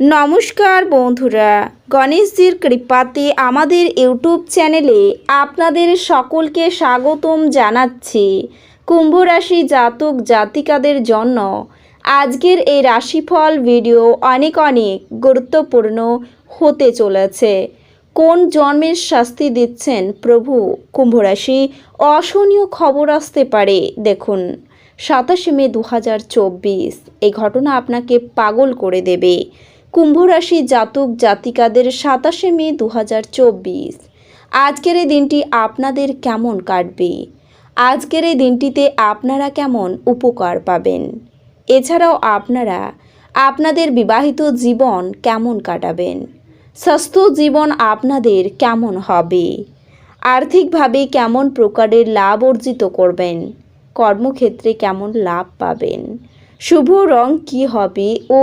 নমস্কার বন্ধুরা, গণেশজির কৃপাতে আমাদের ইউটিউব চ্যানেলে আপনাদের সকলকে স্বাগতম জানাচ্ছি। কুম্ভ রাশি জাতক জাতিকাদের জন্য আজকের এই রাশিফল ভিডিও অনেক অনেক গুরুত্বপূর্ণ হতে চলেছে। কোন জন্মের শাস্তি দিচ্ছেন প্রভু কুম্ভ রাশি? অশনীয় খবর আসতে পারে, দেখুন। সাতাশে মে দু হাজার চব্বিশ, এই ঘটনা আপনাকে পাগল করে দেবে। কুম্ভ রাশি জাতক জাতিকাদের সাতাশে মে দু হাজার চব্বিশ। আজকের এই দিনটি আপনাদের কেমন কাটবে? আজকের এই দিনটিতে আপনারা কেমন উপকার পাবেন? এছাড়াও আপনারা আপনাদের বিবাহিত জীবন কেমন কাটাবেন? স্বাস্থ্য জীবন আপনাদের কেমন হবে? আর্থিকভাবে কেমন প্রকারের লাভ অর্জিত করবেন? কর্মক্ষেত্রে কেমন লাভ পাবেন? শুভ রং কি হবে ও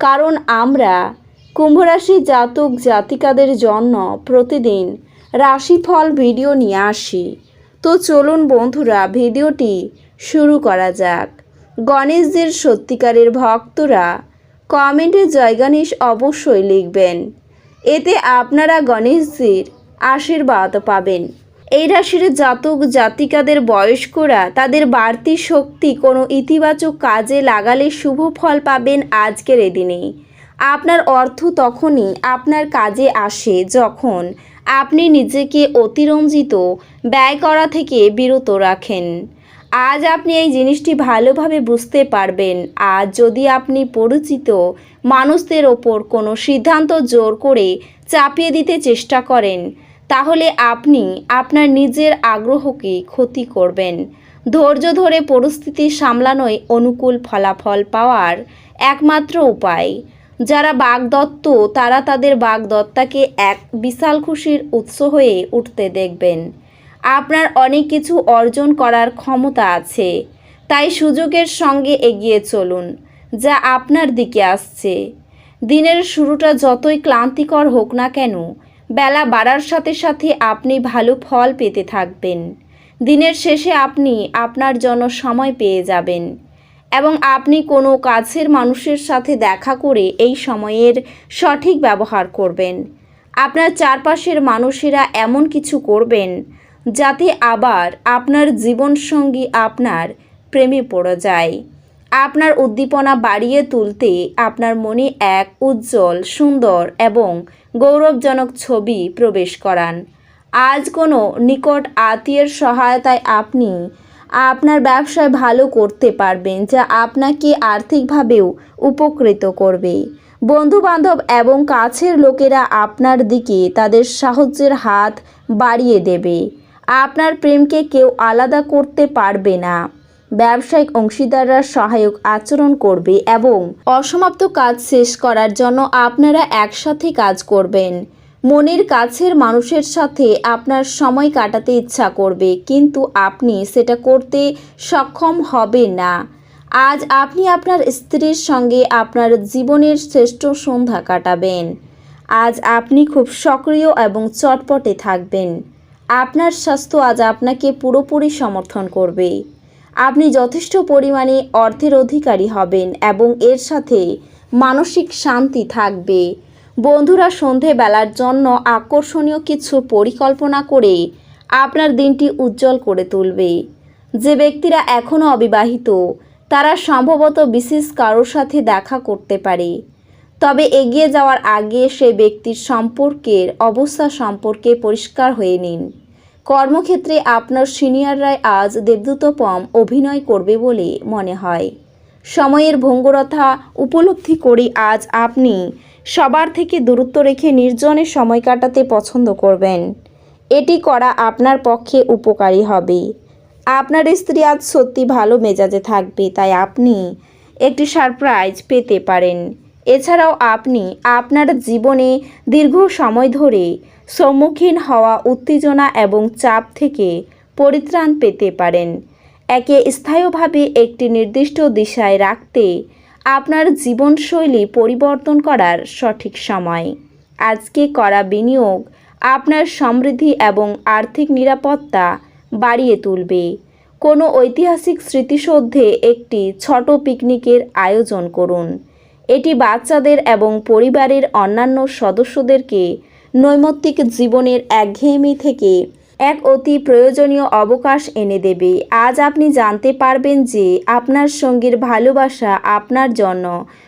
কারণ আমরা কুম্ভরাশি জাতক জাতিকাদের জন্য প্রতিদিন রাশিফল ভিডিও নিয়ে আসি। তো চলুন বন্ধুরা, ভিডিওটি শুরু করা যাক। গণেশজির সত্যিকারের ভক্তরা কমেন্টে জয় গণেশ অবশ্যই লিখবেন। এতে আপনারা গণেশজির আশীর্বাদ পাবেন। এই রাশির জাতক জাতিকাদের বয়স্করা তাদের বাড়তি শক্তি কোনো ইতিবাচক কাজে লাগালে শুভ ফল পাবেন আজকের এ দিনে। আপনার অর্থ তখনই আপনার কাজে আসে যখন আপনি নিজেকে অতিরঞ্জিত, ব্যয় করা থেকে বিরত রাখেন। আজ আপনি এই জিনিসটি ভালোভাবে বুঝতে পারবেন। আজ যদি আপনি পরিচিত মানুষদের ওপর কোনো সিদ্ধান্ত জোর করে চাপিয়ে দিতে চেষ্টা করেন তাহলে আপনি আপনার নিজের আগ্রহকে ক্ষতি করবেন। ধৈর্য ধরে পরিস্থিতি সামলানোই অনুকূল ফলাফল পাওয়ার একমাত্র উপায়। যারা বাগদত্ত, তারা তাদের বাগদত্তাকে এক বিশাল খুশির উৎস হয়ে উঠতে দেখবেন। আপনার অনেক কিছু অর্জন করার ক্ষমতা আছে। তাই সুযোগের সঙ্গে এগিয়ে চলুন, যা আপনার দিকে আসছে। দিনের শুরুটা যতই ক্লান্তিকর হোক না কেন বেলা বাড়ার সাথে সাথে আপনি ভালো ফল পেতে থাকবেন। দিনের শেষে আপনি আপনার জন্য সময় পেয়ে যাবেন এবং আপনি কোনো কাছের মানুষের সাথে দেখা করে এই সময়ের সঠিক ব্যবহার করবেন। আপনার চারপাশের মানুষেরা এমন কিছু করবেন যাতে আবার আপনার জীবনসঙ্গী আপনার প্রেমে পড়ে যায়। আপনার উদ্দীপনা বাড়িয়ে তুলতে আপনার মনে এক উজ্জ্বল, সুন্দর এবং গৌরবজনক ছবি প্রবেশ করান। আজ কোনো নিকট আত্মীয়ের সহায়তায় আপনি আপনার ব্যবসায় ভালো করতে পারবেন যা আপনাকে আর্থিকভাবেও উপকৃত করবে। বন্ধুবান্ধব এবং কাছের লোকেরা আপনার দিকে তাদের সাহায্যের হাত বাড়িয়ে দেবে। আপনার প্রেমকে কেউ আলাদা করতে পারবে না। ব্যবসায়িক অংশীদাররা সহায়ক আচরণ করবে এবং অসমাপ্ত কাজ শেষ করার জন্য আপনারা একসাথে কাজ করবেন। মনের কাছের মানুষের সাথে আপনার সময় কাটাতে ইচ্ছা করবে, কিন্তু আপনি সেটা করতে সক্ষম হবেন না। আজ আপনি আপনার স্ত্রীর সঙ্গে আপনার জীবনের শ্রেষ্ঠ সন্ধ্যা কাটাবেন। আজ আপনি খুব সক্রিয় এবং চটপটে থাকবেন। আপনার স্বাস্থ্য আজ আপনাকে পুরোপুরি সমর্থন করবে। আপনি যথেষ্ট পরিমাণে অর্থের অধিকারী হবেন এবং এর সাথে মানসিক শান্তি থাকবে। বন্ধুরা, সন্ধেবেলার জন্য আকর্ষণীয় কিছু পরিকল্পনা করে আপনার দিনটি উজ্জ্বল করে তুলবে। যে ব্যক্তিরা এখনও অবিবাহিত, তারা সম্ভবত বিশেষ কারোর সাথে দেখা করতে পারে। তবে এগিয়ে যাওয়ার আগে সে ব্যক্তির সম্পর্কের অবস্থা সম্পর্কে পরিষ্কার হয়ে নিন। কর্মক্ষেত্রে আপনার সিনিয়ররাই আজ দেবদূতপম অভিনয় করবে বলে মনে হয়। সময়ের ভঙ্গুরতা উপলব্ধি করে আজ আপনি সবার থেকে দূরত্ব রেখে নির্জনে সময় কাটাতে পছন্দ করবেন। এটি করা আপনার পক্ষে উপকারী হবে। আপনার স্ত্রী আজ সত্যি ভালো মেজাজে থাকবে, তাই আপনি একটি সারপ্রাইজ পেতে পারেন। এছাড়াও আপনি আপনার জীবনে দীর্ঘ সময় ধরে সম্মুখীন হওয়া উত্তেজনা এবং চাপ থেকে পরিত্রাণ পেতে পারেন। একে স্থায়ীভাবে একটি নির্দিষ্ট দিশায় রাখতে আপনার জীবনশৈলী পরিবর্তন করার সঠিক সময়। আজকে করা বিনিয়োগ আপনার সমৃদ্ধি এবং আর্থিক নিরাপত্তা বাড়িয়ে তুলবে। কোনো ঐতিহাসিক স্মৃতিসৌধে একটি ছোট পিকনিকের আয়োজন করুন। এটি বাচ্চাদের এবং পরিবারের অন্যান্য সদস্যদেরকে নৈমিত্তিক জীবনের একঘেয়েমি থেকে এক অতি প্রয়োজনীয় অবকাশ এনে দেবে। আজ আপনি জানতে পারবেন যে আপনার সঙ্গীর ভালোবাসা আপনার জন্য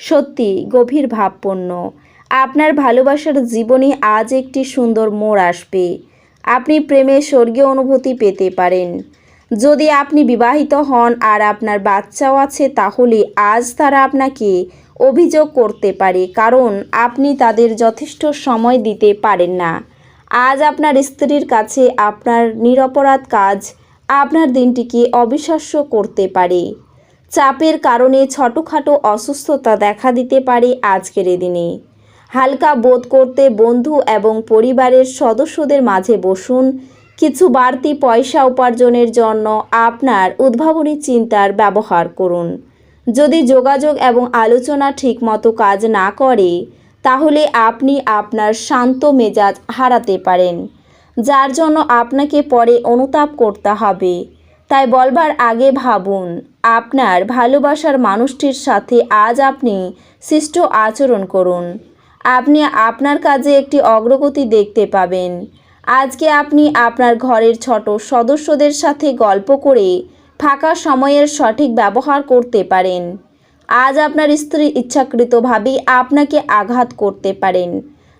সত্যি গভীর ভাবপূর্ণ। আপনার ভালোবাসার জীবনে আজ একটি সুন্দর মোড় আসবে। আপনি প্রেমে স্বর্গীয় অনুভূতি পেতে পারেন। যদি আপনি বিবাহিত হন আর আপনার বাচ্চাও আছে, তাহলে আজ তারা আপনাকে অভিযোগ করতে পারে, কারণ আপনি তাদের যথেষ্ট সময় দিতে পারেন না। আজ আপনার স্ত্রীর কাছে আপনার নিরপরাধ কাজ আপনার দিনটিকে অবিশ্বাস্য করতে পারে। চাপের কারণে ছোটোখাটো অসুস্থতা দেখা দিতে পারে আজকের দিনে। হালকা বোধ করতে বন্ধু এবং পরিবারের সদস্যদের মাঝে বসুন। কিছু বাড়তি পয়সা উপার্জনের জন্য আপনার উদ্ভাবনী চিন্তার ব্যবহার করুন। যদি যোগাযোগ এবং আলোচনা ঠিকমতো কাজ না করে, তাহলে আপনি আপনার শান্ত মেজাজ হারাতে পারেন, যার জন্য আপনাকে পরে অনুতাপ করতে হবে। তাই বলবার আগে ভাবুন, আপনার ভালোবাসার মানুষটির সাথে আজ আপনি শিষ্ট আচরণ করুন। আপনি আপনার কাজে একটি অগ্রগতি দেখতে পাবেন। আজকে আপনি আপনার ঘরের ছোট সদস্যদের সাথে গল্প করে ফাঁকা সময়ের সঠিক ব্যবহার করতে পারেন। আজ আপনার স্ত্রী ইচ্ছাকৃতভাবেই আপনাকে আঘাত করতে পারেন,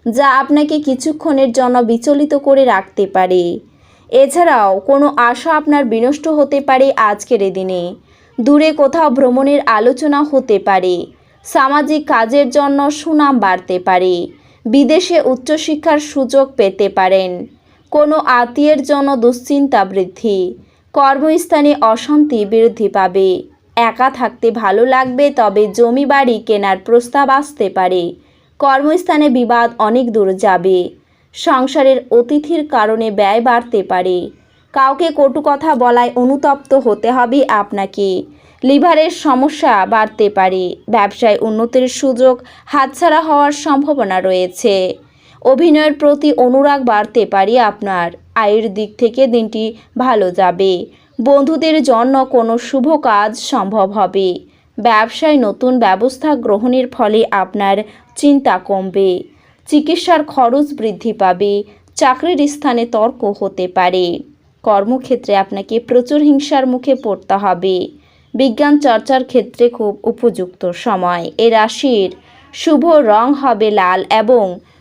যা আপনাকে কিছুক্ষণের জন্য বিচলিত করে রাখতে পারে। এছাড়াও, কোনো আশা আপনার বিনষ্ট হতে পারে আজকের দিনে। দূরে কোথাও ভ্রমণের আলোচনা হতে পারে, সামাজিক কাজের জন্য সুনাম বাড়তে পারে, বিদেশে উচ্চশিক্ষার সুযোগ পেতে পারেন। কোনো আত্মীয়ের জন্য দুশ্চিন্তা বৃদ্ধি কর্মস্থানে অশান্তি বৃদ্ধি পাবে। একা থাকতে ভালো লাগবে, তবে জমি বাড়ি কেনার প্রস্তাব আসতে পারে। কর্মস্থানে বিবাদ অনেক দূর যাবে। সংসারের অতিথির কারণে ব্যয় বাড়তে পারে। কাউকে কটু কথা বলায় অনুতপ্ত হতে হবে আপনাকে। লিভারের সমস্যা বাড়তে পারে। ব্যবসায় উন্নতির সুযোগ হাতছাড়া হওয়ার সম্ভাবনা রয়েছে। অভিনয়ের প্রতি অনুরাগ বাড়তে পারে আপনার। আয়ের দিক থেকে দিনটি ভালো যাবে। বন্ধুদের জন্য কোনো শুভ কাজ সম্ভব হবে। ব্যবসায় নতুন ব্যবস্থা গ্রহণের ফলে আপনার চিন্তা কমবে। চিকিৎসার খরচ বৃদ্ধি পাবে। চাকরির স্থানে তর্ক হতে পারে। কর্মক্ষেত্রে আপনাকে প্রচুর হিংসার মুখে পড়তে হবে। বিজ্ঞান চর্চার ক্ষেত্রে খুব উপযুক্ত সময়। এ রাশির শুভ রং হবে লাল এবং